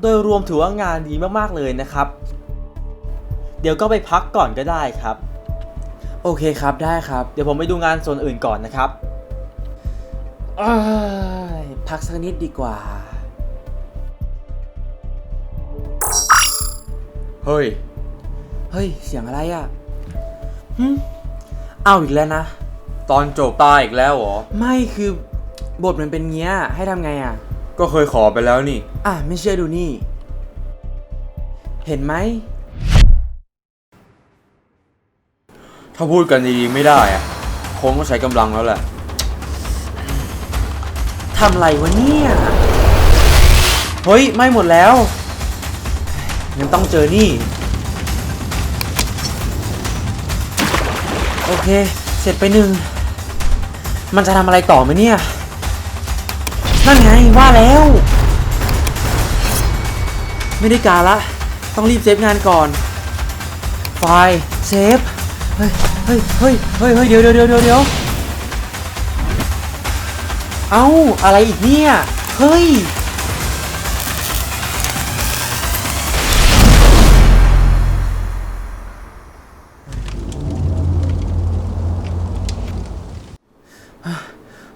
โดยรวมถือว่างานดีมากๆเลยนะครับ เดี๋ยวก็ไปพักก่อนก็ได้ครับ โอเคครับได้ครับ เดี๋ยวผมไปดูงานส่วนอื่นก่อนนะครับเอ้ยพักสักนิดดีกว่า เฮ้ย เฮ้ย เสียงอะไรอะ่ะหึเอาอีกแล้วนะ ตอนจบตายอีกแล้วเหรอ ไม่คือบทมันเป็นเงี้ย ให้ทำไงอะ ก็เคยขอไปแล้วนี่ อะไม่เชื่อดูนี่ เห็นไหม ถ้าพูดกันดีๆไม่ได้อะคงต้องใช้กำลังแล้วแหละ ทำไรวะเนี่ย เฮ้ยไม่หมดแล้วงั้นต้องเจอนี่ โอเค เสร็จไปหนึ่ง มันจะทำอะไรต่อไหมเนี่ย นั่นไงว่าแล้ว ไม่ได้การละ ต้องรีบเซฟงานก่อน ไฟล์เซฟ เฮ้ย เฮ้ย เฮ้ย เฮ้ยเฮ้ยเดี๋ยวเดี๋ยวเดี๋ยวเดี๋ยวเดี๋ยวเอ้า อะไรอีกเนี่ย เฮ้ย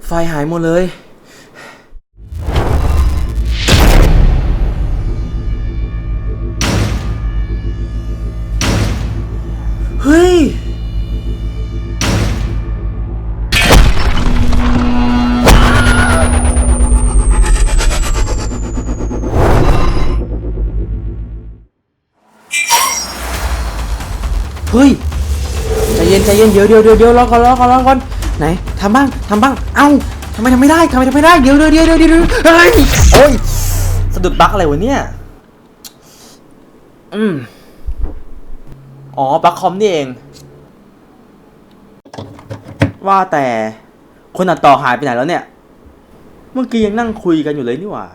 ไฟหายหมดเลย ฮ้ย เฮ้ย ใจเย็นใจเย็นเดี๋ยวเดี๋ยวเดี๋ยวเดี๋ยวรอก่อนรอก่อนรอก่อนไหนทำบ้างทำบ้าง เอ้าทำไมทำไม่ได้ทำไมทำไม่ได้ เดี๋ยวเดี๋ยวเดี๋ยวเดี๋ยวเดี๋ยวเดี๋ยวเฮ้ย โอ้ย สะดุดบั๊กอะไรวะเนี่ย อืม อ๋อบั๊กคอมนี่เอง ว่าแต่คนตัดต่อหายไปไหนแล้วเนี่ย เมื่อกี้ยังนั่งคุยกันอยู่เลยนี่หว่า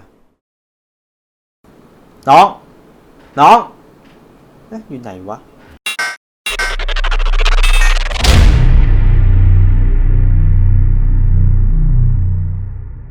น้อง น้อง อยู่ไหนวะ